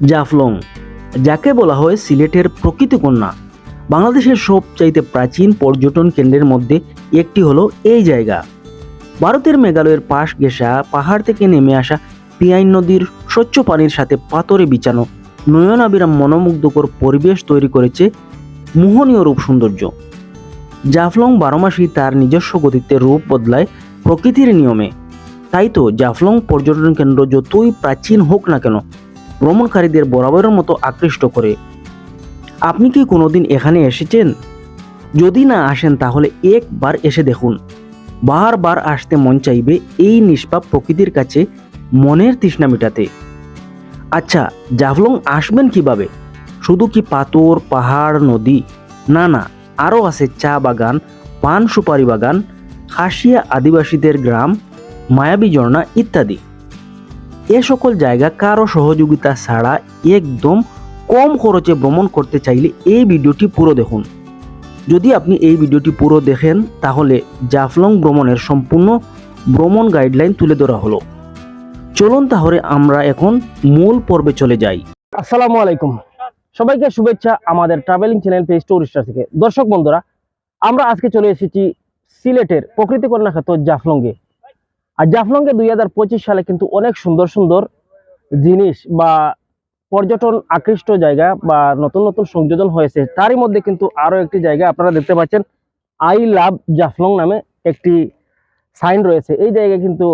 জাফলং, যাকে বলা হয় সিলেটের প্রকৃতি কন্যা। বাংলাদেশের সবচাইতে প্রাচীন পর্যটন কেন্দ্রের মধ্যে একটি হলো এই জায়গা। ভারতের মেঘালয়ের পাশ ঘেঁষা পাহাড় থেকে নেমে আসা পিয়াইন নদীর স্বচ্ছ পানির সাথে পাথরে বিছানো নয়নাবিরাম মনোমুগ্ধকর পরিবেশ তৈরি করেছে মোহনীয় রূপ সৌন্দর্য। জাফলং বারোমাসই তার নিজস্ব গতিতে রূপ বদলায় প্রকৃতির নিয়মে। তাই তো জাফলং পর্যটন কেন্দ্র যতই প্রাচীন হোক না কেন ভ্রমণকারীদের বরাবরের মতো আকৃষ্ট করে। আপনি কি কোনোদিন এখানে এসেছেন? যদি না আসেন, তাহলে একবার এসে দেখুন। বারবার আসতে মন চাইবে এই নিষ্পাপ প্রকৃতির কাছে মনের তৃষ্ণা মেটাতে। আচ্ছা জাভলং আসবেন কীভাবে? শুধু কি পাথর, পাহাড়, নদী? না না, আরও আছে চা বাগান, পান সুপারি বাগান, খাসিয়া আদিবাসীদের গ্রাম, মায়াবী ঝর্ণা ইত্যাদি। এ সকল জায়গা কারও সহযোগিতা ছাড়া একদম কম খরচে ভ্রমণ করতে চাইলে এই ভিডিওটি পুরো দেখুন। যদি আপনি এই ভিডিওটি পুরো দেখেন, তাহলে জাফলং ভ্রমণের সম্পূর্ণ ভ্রমণ গাইডলাইন তুলে ধরা হলো। চলুন তাহলে আমরা এখন মূল পর্বে চলে যাই। আসসালামু আলাইকুম। সবাইকে শুভেচ্ছা আমাদের ট্রাভেলিং চ্যানেল পেজ টুরিস্টার থেকে। দর্শক বন্ধুরা, আমরা আজকে চলে এসেছি সিলেটের প্রকৃতি কন্যা খ্যাত জাফলংয়ে। আর জাফলংয়ে দুই হাজার পঁচিশ সালে কিন্তু অনেক সুন্দর সুন্দর জিনিস বা পর্যটন আকৃষ্ট জায়গা বা নতুন নতুন সংযোজন হয়েছে। তারই মধ্যে কিন্তু আরও একটি জায়গা আপনারা দেখতে পাচ্ছেন, আই লাভ জাফলং নামে একটি সাইন রয়েছে। এই জায়গায় কিন্তু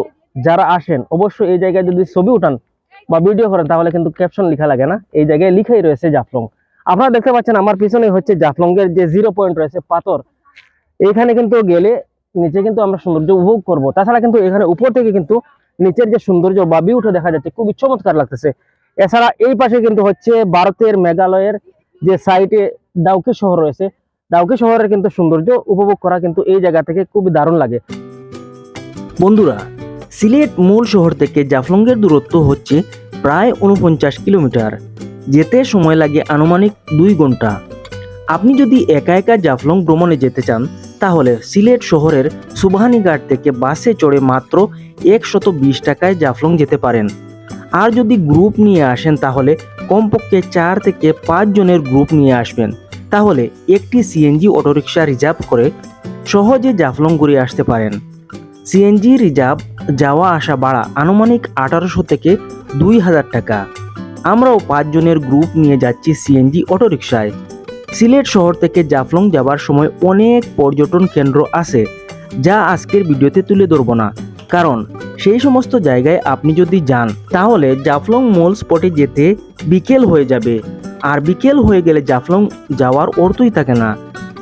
যারা আসেন, অবশ্যই এই জায়গায় যদি ছবি উঠান বা ভিডিও করেন, তাহলে কিন্তু ক্যাপশন লেখা লাগে না। এই জায়গায় লিখাই রয়েছে জাফলং। আপনারা দেখতে পাচ্ছেন আমার পিছনে হচ্ছে জাফলং এর যে জিরো পয়েন্ট রয়েছে পাথর। এইখানে কিন্তু গেলে নিচে কিন্তু আমরা সৌন্দর্য উপভোগ করব। তাছাড়া কিন্তু এখানে উপর থেকে কিন্তু নিচের যে সৌন্দর্য বা ভিউটা দেখা যাচ্ছে খুবই চমৎকার লাগতেছে। এছাড়া এই পাশে কিন্তু হচ্ছে ভারতের মেঘালয়ের যে সাইটে ডাউকি শহর রয়েছে ডাউকি শহরের কিন্তু সৌন্দর্য উপভোগ করা কিন্তু এই জায়গা থেকে খুবই দারুণ লাগে। বন্ধুরা, সিলেট মূল শহর থেকে জাফলংয়ের দূরত্ব হচ্ছে প্রায় উনপঞ্চাশ কিলোমিটার। যেতে সময় লাগে আনুমানিক দুই ঘণ্টা। আপনি যদি একা একা জাফলং ভ্রমণে যেতে চান তাহলে সিলেট শহরের সুবাহানিঘাট থেকে বাসে চড়ে মাত্র একশত বিশ টাকায় জাফলং যেতে পারেন। আর যদি গ্রুপ নিয়ে আসেন তাহলে কমপক্ষে চার থেকে পাঁচ জনের গ্রুপ নিয়ে আসবেন। তাহলে একটি সিএনজি অটোরিকশা রিজার্ভ করে সহজে জাফলং ঘুরে আসতে পারেন। সিএনজি রিজার্ভ যাওয়া আসা ভাড়া আনুমানিক আঠারোশো থেকে দুই হাজার টাকা। আমরাও পাঁচজনের গ্রুপ নিয়ে যাচ্ছি সিএনজি অটোরিকশায়। সিলেট শহর থেকে জাফলং যাবার সময় অনেক পর্যটন কেন্দ্র আছে, যা আজকের ভিডিওতে তুলে ধরবো না। কারণ, সেই সমস্ত জায়গায় আপনি যদি যান, তাহলে জাফলং মল স্পটে যেতে বিকেল হয়ে যাবে। আর বিকেল হয়ে গেলে জাফলং যাওয়ার অর্থই থাকে না।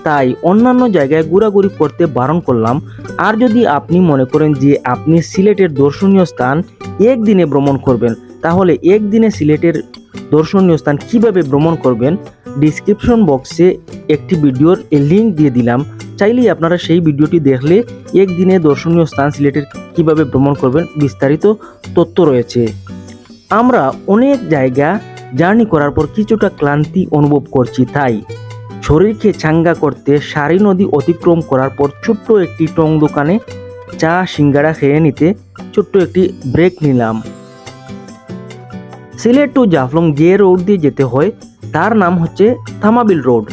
তাই অন্যান্য জায়গায় ঘোরাঘুরি করতে বারণ করলাম। আর যদি আপনি মনে করেন যে আপনি সিলেটের দর্শনীয় স্থান একদিনে ভ্রমণ করবেন, তাহলে একদিনে সিলেটের দর্শনীয় স্থান কীভাবে ভ্রমণ করবেন ডিসক্রিপশন বক্সে একটি ভিডিওর লিঙ্ক দিয়ে দিলাম। চাইলেই আপনারা সেই ভিডিওটি দেখলে একদিনে দর্শনীয় স্থান সিলেটের কীভাবে ভ্রমণ করবেন বিস্তারিত তথ্য রয়েছে। আমরা অনেক জায়গা জার্নি করার পর কিছুটা ক্লান্তি অনুভব করছি তাই শরীরকে চাঙ্গা করতে সারি নদী অতিক্রম করার পর ছোট্ট একটি টং দোকানে চা সিঙ্গারা খেয়ে নিতে ছোট্ট একটি ব্রেক নিলাম। সিলেট টু জাফলং যে রোড দিয়ে যেতে হয় তার নাম হচ্ছে থামাবিল রোড।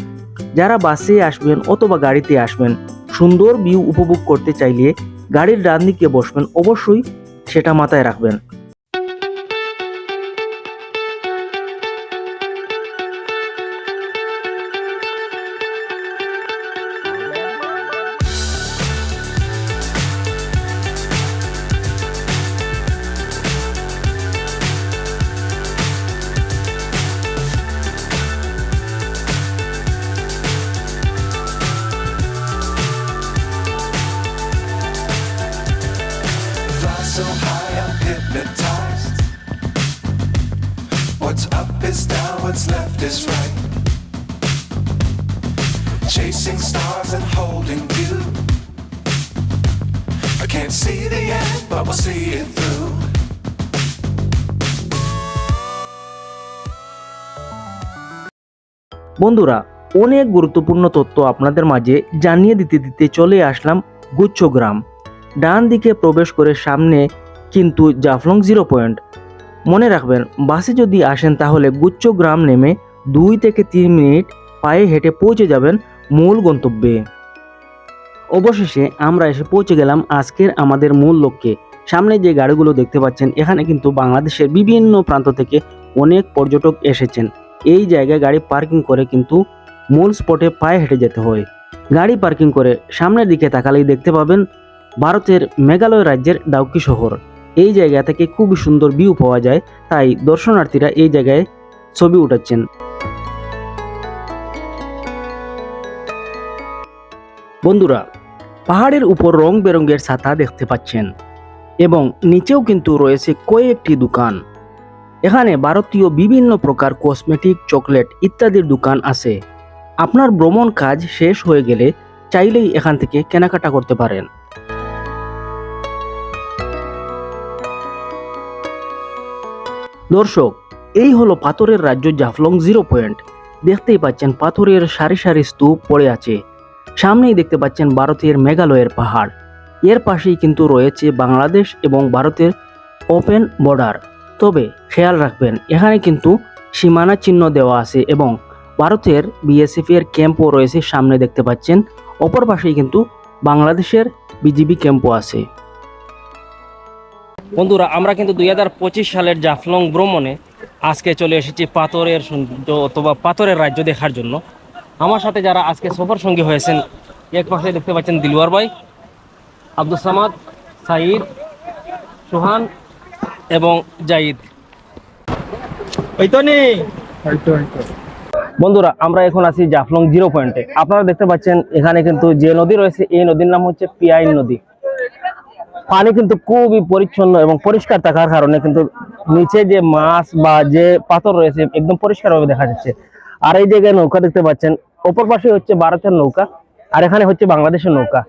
যারা বাসে আসবেন অথবা গাড়িতে আসবেন, সুন্দর ভিউ উপভোগ করতে চাইলে গাড়ির ডান দিকে বসবেন, অবশ্যই সেটা মাথায় রাখবেন। বন্ধুরা, অনেক গুরুত্বপূর্ণ তথ্য আপনাদের মাঝে জানিয়ে দিতে দিতে চলে আসলাম গুচ্ছগ্রাম। ডান দিকে প্রবেশ করে সামনে কিন্তু জাফলং জিরো পয়েন্ট। মনে রাখবেন, বাসে যদি আসেন তাহলে গুচ্ছগ্রাম নেমে দুই থেকে তিন মিনিট পায়ে হেঁটে পৌঁছে যাবেন মূল গন্তব্যে। অবশেষে আমরা এসে পৌঁছে গেলাম আজকের আমাদের মূল লক্ষ্যে। সামনে যে গাড়িগুলো দেখতে পাচ্ছেন, এখানে কিন্তু বাংলাদেশের বিভিন্ন প্রান্ত থেকে অনেক পর্যটক এসেছেন। এই জায়গায় গাড়ি পার্কিং করে কিন্তু মূল স্পটে পায়ে হেঁটে যেতে হয়। গাড়ি পার্কিং করে সামনের দিকে তাকালেই দেখতে পাবেন ভারতের মেঘালয় রাজ্যের ডাউকি শহর। এই জায়গা থেকে খুবই সুন্দর ভিউ পাওয়া যায়, তাই দর্শনার্থীরা এই জায়গায় ছবি উঠাচ্ছেন। বন্ধুরা, পাহাড়ের উপর রং বেরঙের ছাতা দেখতে পাচ্ছেন এবং নিচেও কিন্তু রয়েছে কয়েকটি দোকান। এখানে ভারতীয় বিভিন্ন প্রকার কসমেটিক চকলেট ইত্যাদির দোকান আছে। আপনার ভ্রমণ কাজ শেষ হয়ে গেলে চাইলেই এখান থেকে কেনাকাটা করতে পারেন। দর্শক, এই হলো পাথরের রাজ্য জাফলং জিরো পয়েন্ট। দেখতেই পাচ্ছেন পাথরের সারি সারি স্তূপ পড়ে আছে। সামনেই দেখতে পাচ্ছেন ভারতের মেঘালয়ের পাহাড়। এর পাশেই কিন্তু রয়েছে বাংলাদেশ এবং ভারতের ওপেন বর্ডার তবে খেয়াল রাখবেন, এখানে কিন্তু সীমানা চিহ্ন দেওয়া আছে এবং ভারতের বিএসএফ এর ক্যাম্পও রয়েছে সামনে দেখতে পাচ্ছেন। অপর পাশেই কিন্তু বাংলাদেশের বিজিবি ক্যাম্পও আছে। বন্ধুরা, আমরা কিন্তু দুই হাজার পঁচিশ সালের জাফলং ভ্রমণে আজকে চলে এসেছি পাথরের সৌন্দর্য অথবা পাথরের রাজ্য দেখার জন্য। আমার সাথে যারা আজকে সফর সঙ্গী হয়েছেন, এক পাশে দেখতে পাচ্ছেন দিলওয়ার ভাই আব্দুল সামাদ, সাইদ, সুহান এবং জাইদ। বন্ধুরা আমরা এখন আছি জাফলং জিরো পয়েন্টে। আপনারা দেখতে পাচ্ছেন এখানে কিন্তু যে নদী রয়েছে এই নদীর নাম হচ্ছে পিয়াইন নদী। পানি কিন্তু খুবই পরিচ্ছন্ন এবং পরিষ্কার থাকার কারণে কিন্তু নিচে যে মাছ বা যে পাথর রয়েছে একদম পরিষ্কারভাবে দেখা যাচ্ছে। আর এই জায়গায় নৌকা দেখতে পাচ্ছেন অপর পাশে হচ্ছে ভারতের নৌকা আর এখানে হচ্ছে বাংলাদেশের নৌকা।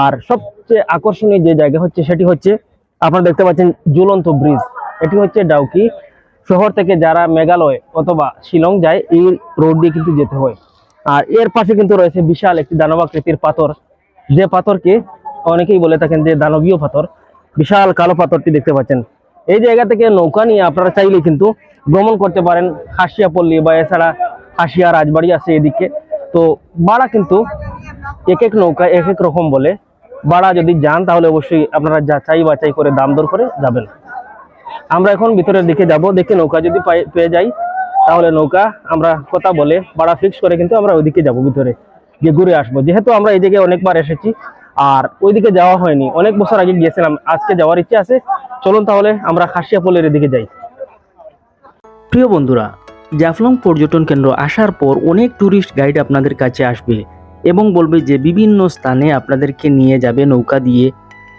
আর সবচেয়ে আকর্ষণীয় যে জায়গা হচ্ছে সেটি হচ্ছে আপনারা দেখতে পাচ্ছেন ঝুলন্ত ব্রিজ এটি হচ্ছে ডাউকি শহর থেকে যারা মেঘালয় অথবা শিলং যায়, এই রোড দিয়ে কিন্তু যেতে হয়। আর এর পাশে কিন্তু রয়েছে বিশাল একটি দানবাকৃতির পাথর। যে পাথরকে অনেকেই বলে থাকেন যে দানবীয় পাথর। বিশাল কালো পাথরটি দেখতে পাচ্ছেন। এই জায়গা থেকে নৌকা নিয়ে আপনারা চাইলে কিন্তু ভ্রমণ করতে পারেন। হাসিয়া পল্লী বা এছাড়া হাসিয়া রাজবাড়ি আছে এদিকে। তো ভাড়া কিন্তু এক এক নৌকা, এক এক রকম বলে। ভাড়া যদি যান, তাহলে অবশ্যই আপনারা যাচাই বাছাই করে দাম দর করে যাবেন। আমরা এখন ভিতরের দিকে যাব, দেখে নৌকা যদি পেয়ে যাই, তাহলে নৌকা আমরা কথা বলে ভাড়া ফিক্স করে কিন্তু আমরা ওইদিকে যাব ভিতরে, গিয়ে ঘুরে আসব। যেহেতু আমরা এই জায়গায় অনেকবার এসেছি, আর ওইদিকে যাওয়া হয়নি। অনেক বছর আগে গিয়েছিলাম, আজকে যাওয়ার ইচ্ছে আছে। চলুন তাহলে আমরা খাসিয়া পল্লীর দিকে যাই। প্রিয় বন্ধুরা, জাফলং পর্যটন কেন্দ্র আসার পর অনেক ট্যুরিস্ট গাইড আপনাদের কাছে আসবে। এবং বলবে যে বিভিন্ন স্থানে আপনাদেরকে নিয়ে যাবে নৌকা দিয়ে।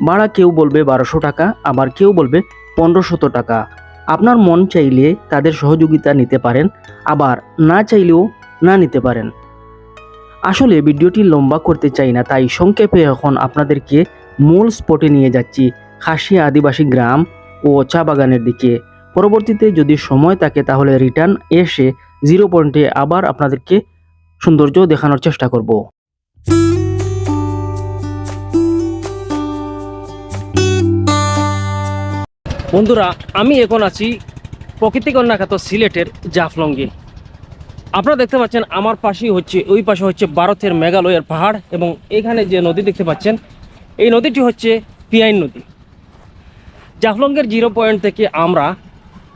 ভাড়া কেউ বলবে বারোশো টাকা, আবার কেউ বলবে পনেরোশত টাকা। আপনার মন চাইলে তাদের সহযোগিতা নিতে পারেন, আবার না চাইলেও না নিতে পারেন। আসলে ভিডিওটি লম্বা করতে চাই না, তাই সংক্ষেপে এখন আপনাদেরকে মূল স্পটে নিয়ে যাচ্ছি খাসিয়া আদিবাসী গ্রাম ও চা বাগানের দিকে। পরবর্তীতে যদি সময় থাকে তাহলে রিটার্ন এসে জিরো পয়েন্টে আবার আপনাদেরকে সৌন্দর্য দেখানোর চেষ্টা করব। বন্ধুরা, আমি এখন আছি প্রকৃতি কন্যা খ্যাত সিলেটের জাফলঙ্গে আপনারা দেখতে পাচ্ছেন, আমার পাশেই হচ্ছে, ওই পাশে হচ্ছে ভারতের মেঘালয়ের পাহাড় এবং এখানে যে নদী দেখতে পাচ্ছেন, এই নদীটি হচ্ছে পিয়াইন নদী। জাফলঙ্গের জিরো পয়েন্ট থেকে আমরা,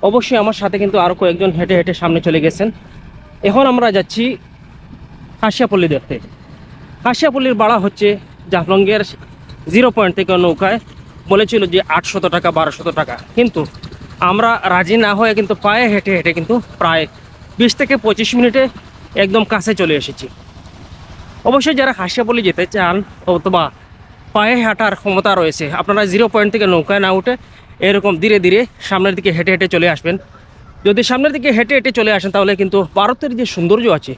অবশ্যই আমার সাথে কিন্তু আরও কয়েকজন হেঁটে হেঁটে সামনে চলে গেছেন। এখন আমরা যাচ্ছি হাসিয়াপল্লি দেখতে। হাসিয়াপল্লির বাড়া হচ্ছে জাফলঙ্গের জিরো পয়েন্ট থেকে নৌকায়। বলেছিল যে আটশত টাকা, বারোশত টাকা। কিন্তু আমরা রাজি না হয়ে কিন্তু পায়ে হেঁটে হেঁটে কিন্তু প্রায় বিশ থেকে পঁচিশ মিনিটে একদম কাছে চলে এসেছি। অবশ্যই যারা হাসিয়াপল্লি যেতে চান অথবা পায়ে হাঁটার ক্ষমতা রয়েছে, আপনারা জিরো পয়েন্ট থেকে নৌকায় না উঠে এরকম ধীরে ধীরে সামনের দিকে হেঁটে হেঁটে চলে আসবেন। যদি সামনের দিকে হেঁটে হেঁটে চলে আসেন তাহলে কিন্তু ভারতের যে সৌন্দর্য আছে,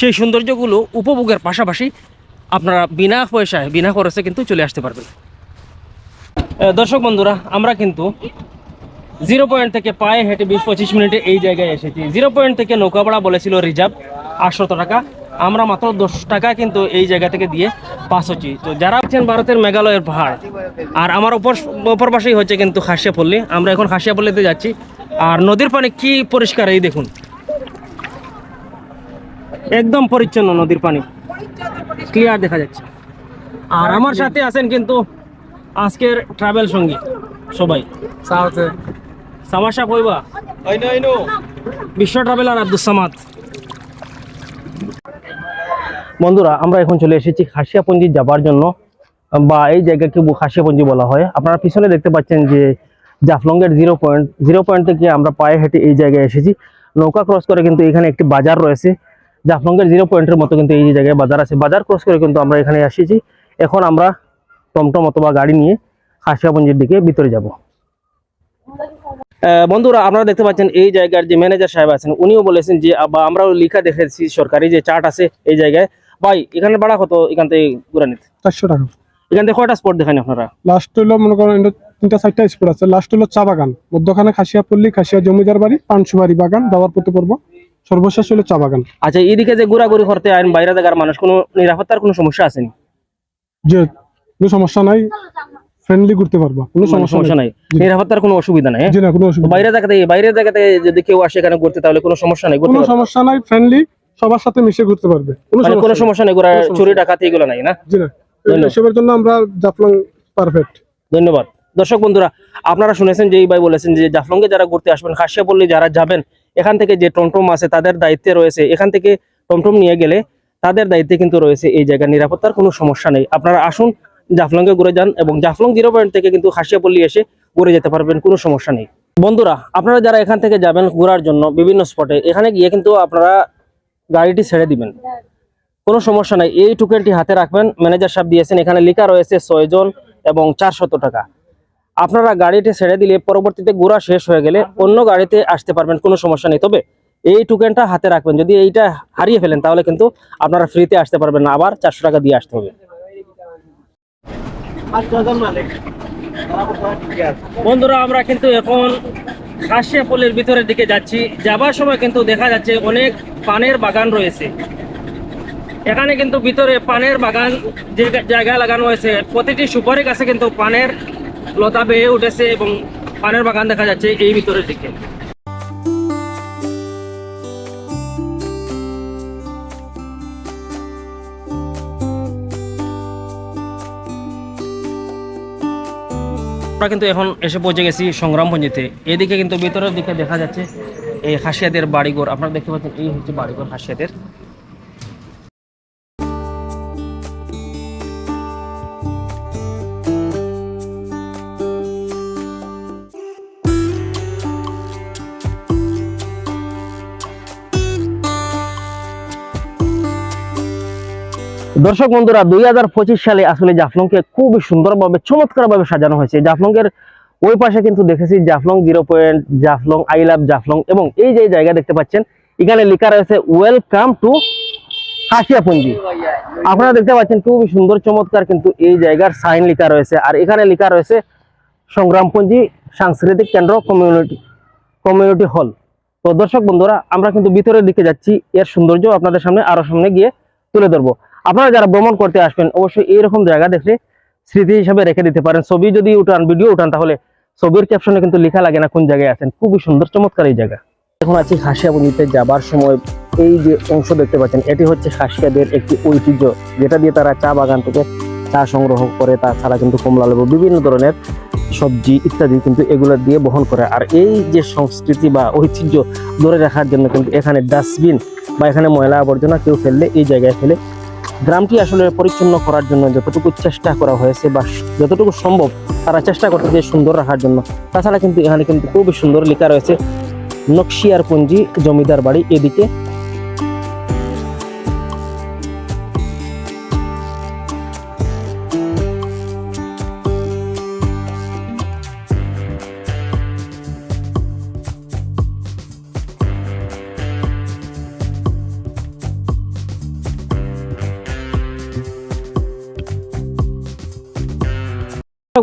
সেই সৌন্দর্যগুলো উপভোগের পাশাপাশি আপনারা বিনা পয়সায়, বিনা খরচে কিন্তু চলে আসতে পারবেন। দর্শক বন্ধুরা, আমরা কিন্তু জিরো পয়েন্ট থেকে পায়ে হেঁটে বিশ পঁচিশ মিনিটে এই জায়গায় এসেছি। জিরো পয়েন্ট থেকে নৌকা ভাড়া বলেছিল রিজার্ভ আটশত টাকা। আমরা মাত্র দশ টাকা কিন্তু এই জায়গা থেকে দিয়ে পাস হচ্ছি। তো যারা আছেন ভারতের মেঘালয়ের পাহাড়, আর আমার অপর অপর পাশেই হচ্ছে কিন্তু খাসিয়াপল্লী। আমরা এখন খাসিয়াপল্লীতে যাচ্ছি। আর নদীর পানি কি পরিষ্কার, এই দেখুন। একদম পরিচ্ছন্ন নদীর পানি। ক্লিয়ার দেখা যাচ্ছে। আর আমার সাথে আছেন কিন্তু আজকের ট্রাভেল সঙ্গী সবাই। সাউথে সামাশা কইবা? বিশ্ব ট্রাভেলার আব্দুল সামাদ। বন্ধুরা আমরা এখন চলে এসেছি খাসিয়াপঞ্জি যাবার জন্য বা এই জায়গাকে খাসিয়াপঞ্জি বলা হয়। আপনারা পিছনে দেখতে পাচ্ছেন যে জাফলংয়ের জিরো পয়েন্ট জিরো পয়েন্ট থেকে আমরা পায়ে হেঁটে এই জায়গায় এসেছি। নৌকা ক্রস করে কিন্তু এখানে একটি বাজার রয়েছে। জাফলংয়ের জিরো পয়েন্টের মতো কিন্তু এই জায়গায় বাজার আছে। বাজার ক্রস করে কিন্তু আমরা এখানে এসেছি এখন আমরা টমটম অথবা গাড়ি নিয়ে খাসিয়াপঞ্জির দিকে ভিতরে যাব। বন্ধুরা আপনারা দেখতে পাচ্ছেন এই জায়গার যে ম্যানেজার সাহেব আছেন উনিও বলেছেন যে বা আমরাও লিখা দেখেছি সরকারি যে চার্ট আছে এই জায়গায়। ভাই এখানে ভাড়া কত? এখান থেকে ঘুরে নিতে। চারশো টাকা। এখান থেকে কয়টা স্পট দেখান আপনারা? লাস্ট হলো মনে করেন তিনটা চারটা স্পট আছে। লাস্ট হলো চা বাগান। মধ্যখানে খাসিয়া পল্লী খাসিয়া জমিদার বাড়ি পানসুবাড়ি বাগান যাওয়ার পথে পড়ব সর্বশেষ হলো চা বাগান। আচ্ছা এইদিকে যে ঘোরাঘুরি করতে আইন বাইরে জায়গার মানুষ কোনো নিরাপত্তার কোনো সমস্যা আসেনি কোনো সমস্যা নাই। ফ্রেন্ডলি ঘুরতে পারবা কোনো মানে সমস্যা নাই। নিরাপত্তার কোনো অসুবিধা নাই হ্যাঁ? জি না কোনো অসুবিধা বাইরে জায়গাতে বাইরের জায়গাতে যদি কেউ আসে এখানে ঘুরতে তাহলে কোনো সমস্যা নেই কোনো সমস্যা নাই ফ্রেন্ডলি সবার সাথে মিশে ঘুরতে পারবে কোনো মানে সমস্যা নাই। ঘোরা চুরি। ডাকাতি এগুলো নাই না? জি না এসবের জন্য আমরা জাফলং পারফেক্ট ধন্যবাদ। দর্শক বন্ধুরা আপনারা শুনেছেন যে এই ভাই বলেছেন যে জাফলংয়ে যারা ঘুরতে আসবেন খাসিয়া বললে যারা যাবেন এখান থেকে যে টমটম আছে তাদের দায়িত্বে রয়েছে এখান থেকে টমটম নিয়ে গেলে তাদের দায়িত্বে কিন্তু রয়েছে এই জায়গার নিরাপত্তার কোনো সমস্যা নেই। আপনারা আসুন জাফলংয়ে ঘুরে যান এবং জাফলং জিরো পয়েন্ট থেকে কিন্তু খাসিয়াপল্লি এসে ঘুরে যেতে পারবেন, কোনো সমস্যা নেই। বন্ধুরা, আপনারা যারা এখান থেকে যাবেন ঘোরার জন্য বিভিন্ন স্পটে, এখানে গিয়ে কিন্তু আপনারা গাড়িটি ছেড়ে দিবেন। কোনো সমস্যা নাই, এই টোকেনটি হাতে রাখবেন। ম্যানেজার সাহেব দিয়েছেন, এখানে লেখা রয়েছে ছয়জন এবং চারশত টাকা। আপনারা গাড়িটি ছেড়ে দিলে পরবর্তীতে ঘোরা শেষ হয়ে গেলে অন্য গাড়িতে আসতে পারবেন, কোনো সমস্যা নেই। তবে এই টোকেনটা হাতে রাখবেন, যদি এইটা হারিয়ে ফেলেন তাহলে কিন্তু আপনারা ফ্রিতে আসতে পারবেন না, আবার চারশো টাকা দিয়ে আসতে হবে। বন্ধুরা, আমরা কিন্তু এখন খাসিয়াপল্লির ভিতরের দিকে যাচ্ছি। যাবার সময় কিন্তু দেখা যাচ্ছে অনেক পানের বাগান রয়েছে। এখানে কিন্তু ভিতরে পানের বাগান যে জায়গায় লাগানো হয়েছে, প্রতিটি সুপারি গাছে কিন্তু পানের লতা বেয়ে উঠেছে এবং পানের বাগান দেখা যাচ্ছে এই ভিতরের দিকে। আমরা কিন্তু এখন এসে পৌঁছে গেছি সংগ্রামপঞ্জিতে এদিকে কিন্তু ভেতরের দিকে দেখা যাচ্ছে এই হাসিয়াদের বাড়িঘর। আপনারা দেখতে পাচ্ছেন, এই হচ্ছে বাড়িঘর হাসিয়াদের। দর্শক বন্ধুরা, দুই হাজার পঁচিশ সালে আসলে জাফলংকে খুব সুন্দরভাবে, চমৎকারভাবে সাজানো হয়েছে। জাফলংয়ের ওই পাশে কিন্তু দেখেছি Jaflong zero point, Jaflong I love Jaflong এবং এই যে জায়গা দেখতে পাচ্ছেন, এখানে লেখা রয়েছে ওয়েলকাম টু হাসিয়াপুঞ্জি। আপনারা দেখতে পাচ্ছেন, খুবই সুন্দর, চমৎকার কিন্তু এই জায়গার সাইন লেখা রয়েছে। আর এখানে লেখা রয়েছে, সংগ্রামপুঞ্জি সাংস্কৃতিক কেন্দ্র কমিউনিটি কমিউনিটি হল। তো দর্শক বন্ধুরা, আমরা কিন্তু ভিতরের দিকে যাচ্ছি, এর সৌন্দর্য আপনাদের সামনে আরও সামনে গিয়ে তুলে ধরবো। আপনারা যারা ভ্রমণ করতে আসবেন, অবশ্যই এইরকম জায়গা দেখলে স্মৃতি হিসাবে রেখে দিতে পারেন। ছবি যদি উঠান ভিডিও উঠান, তাহলে ছবির ক্যাপশনে কিন্তু লেখা লাগে না কোন জায়গায় আছেন। খুবই সুন্দর, চমৎকার এই জায়গা। এখন আছি খাসিয়াবন্দিতে যাবার সময়। এই যে অংশ দেখতে পাচ্ছেন, এটি হচ্ছে খাসিয়াদের একটি ঐতিহ্য, যেটা দিয়ে তারা চা বাগান থেকে চা সংগ্রহ করে, তাছাড়া কিন্তু কমলা লেবু, বিভিন্ন ধরনের সবজি ইত্যাদি কিন্তু এগুলো দিয়ে বহন করে। আর এই যে সংস্কৃতি বা ঐতিহ্য ধরে রাখার জন্য কিন্তু এখানে ডাস্টবিন বা এখানে ময়লা আবর্জনা কেউ ফেললে এই জায়গায় ফেলে গ্রামটি আসলে পরিচ্ছন্ন করার জন্য যতটুকু চেষ্টা করা হয়েছে বা যতটুকু সম্ভব তারা চেষ্টা করতে যে সুন্দর রাখার জন্য। তাছাড়া কিন্তু এখানে কিন্তু খুবই সুন্দর লেখা রয়েছে নকশিয়ার পুঞ্জি জমিদার বাড়ি এদিকে।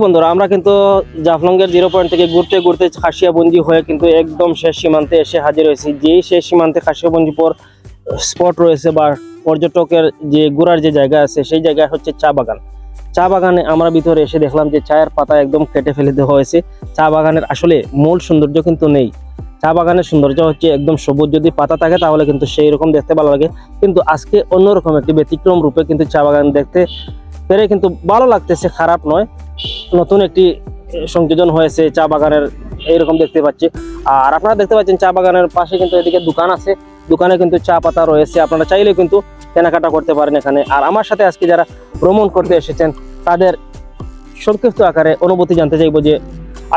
বন্ধুরা, আমরা কিন্তু জাফলংয়ের জিরো পয়েন্ট থেকে ঘুরতে ঘুরতে খাসিয়াবঞ্জি হয়ে কিন্তু একদম শেষ সীমান্তে এসে হাজির হয়েছি। যেই শেষ সীমান্তে খাসিয়াবঞ্জি পর স্পট রয়েছে বা পর্যটকের যে ঘোরার যে জায়গা আছে, সেই জায়গায় হচ্ছে চা বাগান। চা বাগানে আমরা ভিতরে এসে দেখলাম যে চায়ের পাতা একদম কেটে ফেলে দেওয়া হয়েছে। চা বাগানের আসলে মূল সৌন্দর্য কিন্তু নেই। চা বাগানের সৌন্দর্য হচ্ছে একদম সবুজ, যদি পাতা থাকে তাহলে কিন্তু সেই রকম দেখতে ভালো লাগে। কিন্তু আজকে অন্যরকম একটি ব্যতিক্রম রূপে কিন্তু চা বাগান দেখতে পেরে কিন্তু ভালো লাগতেছে, খারাপ নয়। নতুন একটি সংযোজন হয়েছে চা বাগানের, এইরকম দেখতে পাচ্ছি। আর আপনারা দেখতে পাচ্ছেন চা বাগানের পাশে কিন্তু এদিকে দোকান আছে। দোকানে কিন্তু চা পাতা রয়েছে। আপনারা চাইলে কিন্তু কেনাকাটা করতে পারেন এখানে। আর আমার সাথে আজকে যারা ভ্রমণ করতে এসেছেন, তাদের সংক্ষিপ্ত আকারে অনুভূতি জানতে চাইব যে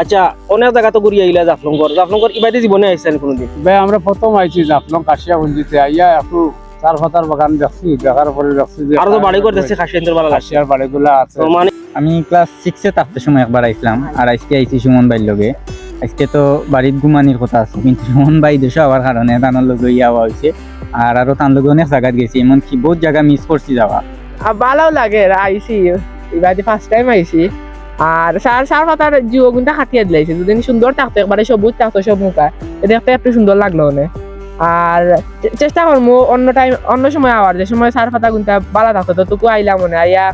আচ্ছা অনেক জায়গা তো ঘুরিয়ে আইলা জাফলঙ্গর জাফলঙ্গর ইবাইতে জীবনে আইসেন কোনোদিন? ভাই, আমরা প্রথম আইছি জাফলং কাশিয়া বঞ্জিতে আইয়া একটু চার পাতার বাগান দেখছি দেখার পরে দেখছি যে আরও তো বাড়ি করতেছে খাসিয়ান্তের লাগছে বাড়িগুলো আছে। মানে? আমি ক্লাস সিক্সে থাকতে সময় একবার আইছিলাম আর আজকে আইছি সুমন ভাইয়ের লগে। আজকে তো বাড়ির ঘুমানির কথা আছে কিন্তু সুমন ভাই দেশে হওয়ার কারণে তানোর লগে ইয়া হওয়া হয়েছে। আর আরও তার লগে অনেক জায়গা গেছি এমনকি বহুত জায়গা মিস করছি যাওয়া। ভালো লাগে আইসি এবার ফার্স্ট টাইম আইসি আর সার সার পাতার জিও খাটিয়ে দিলাইছে যদি সুন্দর থাকতো একবারে সবুজ থাকতো সব মুখা দেখতে একটু সুন্দর লাগল মানে। আর চেষ্টা করব অন্য টাইম অন্য সময় আবার যে সময় সার পাতা গুনটা ভালো থাকতো তো তুকু আইলাম মনে আইয়া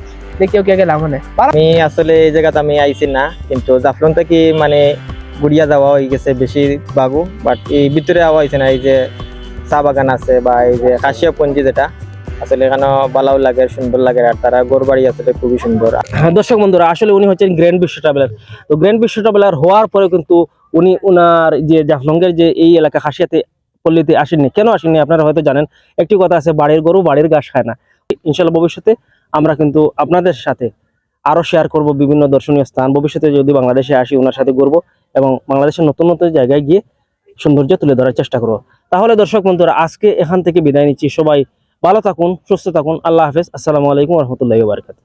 দেখিও কে গেলাম মনে। আমি আসলে এই জায়গাতে আমি আইছি না কিন্তু জাফলং থেকে মানে গুড়িয়া যাওয়া হয়ে গেছে বেশি বাগু বাট এই ভিতরে আওয়া হয়েছে না এই যে চা বাগান আছে বা এই যে কাশিয়া পঞ্জি যেটা আসলে এখানে ভালোও লাগে সুন্দর লাগে আর তারা গোরবাড়ি আসলে খুবই সুন্দর। হ্যাঁ, দর্শক বন্ধুরা আসলে উনি হচ্ছেন গ্র্যান্ড বিশ্ব ট্রাভেলার তো গ্র্যান্ড বিশ্ব ট্রাভেলার হওয়ার পরে কিন্তু উনি উনার যে জাফলঙ্গের যে এই এলাকা খাসিয়াতে পল্লীতে আসেননি। কেন আসেননি আপনারা হয়তো জানেন। একটি কথা আছে, বাড়ির গরু বাড়ির ঘাস খায় না। ইনশাল্লাহ ভবিষ্যতে আমরা কিন্তু আপনাদের সাথে আরও শেয়ার করব বিভিন্ন দর্শনীয় স্থান। ভবিষ্যতে যদি বাংলাদেশে আসি, ওনার সাথে ঘুরবো এবং বাংলাদেশের নতুন নতুন জায়গায় গিয়ে সৌন্দর্য তুলে ধরার চেষ্টা করব। তাহলে দর্শক বন্ধুরা, আজকে এখান থেকে বিদায় নিচ্ছি। সবাই ভালো থাকুন, সুস্থ থাকুন। আল্লাহ হাফেজ। আসসালামু আলাইকুম রহমতুল্লাহ বারকাত